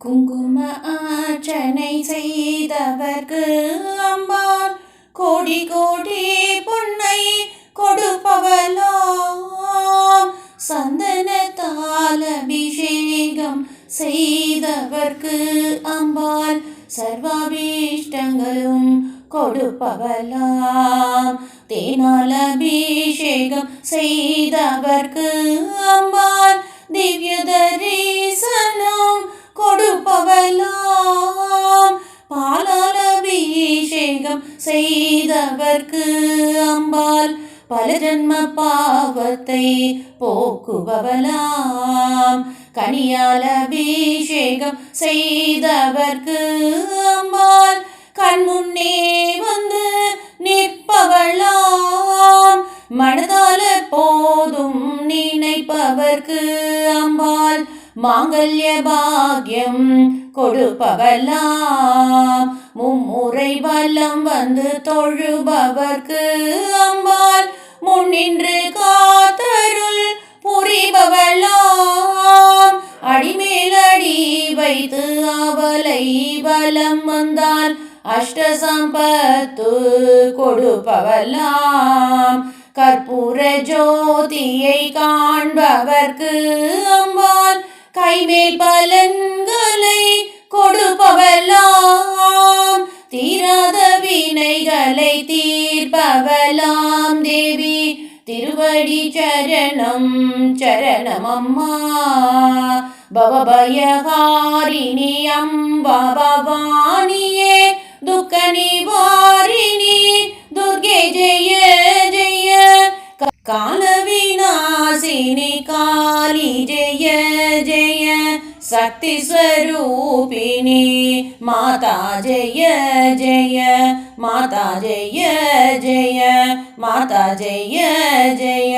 குங்கும ஆச்சனை செய்தவர்க்கு அம்பாள் கோடி கோடி பொன்னை கொடுப்பவலாம் சந்தனத்தால் அபிஷேகம் செய்தவர்க்கு அம்பாள் சர்வாபீஷ்டங்களும் கொடுப்பவளாம். தேனால் அபிஷேகம் செய்தவர்க்கு அம்பாள் திவ்ய அபிஷேகம் செய்தவர்க்கு அம்பாள் பல ஜன்ம பாவத்தை போக்குபவலாம் கனியால் அபிஷேகம் செய்தவர்க்கு அம்பாள் கண் முன்னே வந்து நிற்பவளாம். மனதால போதும் நினைப்பவர்க்கு அம்பாள் மாங்கல்ய பாக்யம் கொடுப்பவலாம் மும்முறை வல்லம் வந்து தொழுபவர்க்கு அம்பாள் முன்னின்று காத்தருள் புரிபவளாம். அடிமேலடி வைத்து அவளை பலம் வந்தால் அஷ்டசம்பத்து கொடுப்பவலாம் கற்பூர ஜோதியை காண்பவர்க்கு அம்பாள் கைமேல் பலன் தேவி திருவடி சரணம் சரணமம்மா. பவபயஹாரிணி பவபயகாரிணி அம்பா பவானியே துக்க நிவாரிணி துர்கே ஜெய ஜெய. கால விநாசினி காளி ஜெய ஜெய சக்தி ஸ்வரூபிணி மாதா ஜெய ஜெய மாதா ஜெய ஜெய. மாதா ஜெய ஜெய